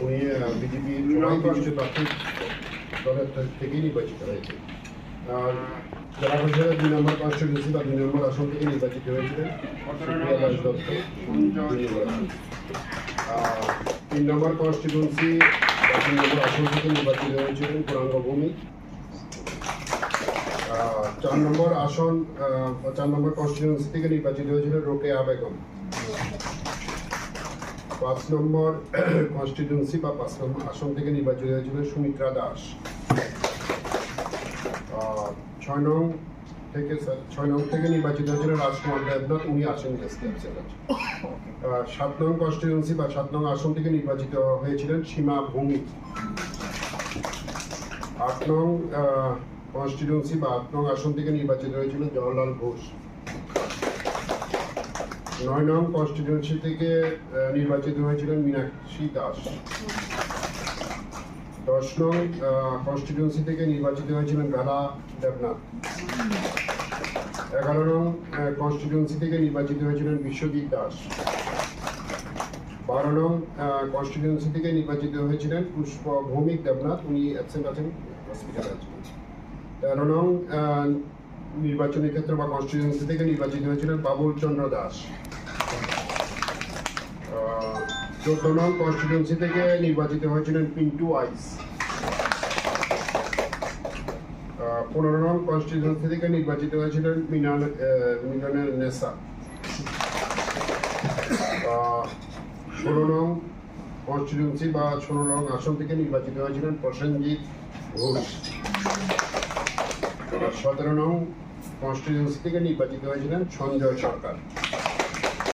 উনি বিজেপি দলের থেকেই নির্বাচিত হয়েছে। আর জেলা পরিষদের দুই নম্বর কনস্টিটিউন্সি বা দুই নম্বর আসন থেকে নির্বাচিত হয়েছিলেন তিন নম্বর কনস্টিটিউন্সি বা তিন নম্বর আসন থেকে নির্বাচিত হয়েছিলেন পুরাঙ্গ ভূমি আহ, চার নম্বর আসন চার নম্বর কনস্টিটিউন্সি থেকে নির্বাচিত হয়েছিলেন রোকেয়া বেগম। পাঁচ নম্বর কনস্টিটিউন্সি বা পাঁচ নম্বর আসন থেকে নির্বাচিত হয়েছিলেন সুমিত্রা দাস। ছয় নং থেকে, ছয় নং থেকে নির্বাচিত হয়েছিলেন রাজকুমার দেবনাথ, উনি আসেন সাত নং কনস্টিটিউন্সি বা সাত নং আসন থেকে নির্বাচিত হয়েছিলেন সীমা ভৌমিক আট নং কনস্টিটিউন্সি বা আট নং আসন থেকে নির্বাচিত হয়েছিলেন জওয়াহরলাল ঘোষ। নয় নং কনস্টিটিউন্সি থেকে নির্বাচিত হয়েছিলেন মীনাক্ষী দাস। দশ নং কনস্টিটিউন্সি থেকে নির্বাচিত হয়েছিলেন রাধা দেবনাথ। এগারো নং কনস্টিটিউন্সি থেকে নির্বাচিত হয়েছিলেন বিশ্বজিৎ দাস। বারো নং কনস্টিটিউন্সি থেকে নির্বাচিত হয়েছিলেন পুষ্প ভৌমিক দেবনাথ। উনি অ্যাবসেন্ট আছেন হসপিটালে আছেন। তেরো নং নির্বাচনী ক্ষেত্র বা কনস্টিটিউন্সি থেকে নির্বাচিত হয়েছিলেন বাবুল চন্দ্র দাস। চোদ্দ নং কনস্টিটিউন্সি থেকে নির্বাচিত হয়েছিলেন পিন্টু আইস। পনেরো নং কনস্টিটিউন্সি থেকে নির্বাচিত হয়েছিলেন মিনাল আহ, মিলনের নেসা ষোলো নং কনস্টিটিউন্সি বা ষোলো নং আসন থেকে নির্বাচিত হয়েছিলেন প্রসেনজিৎ ঘোষ। সতেরো নং কনস্টিটিউন্সি থেকে নির্বাচিত হয়েছিলেন সঞ্জয় সরকার।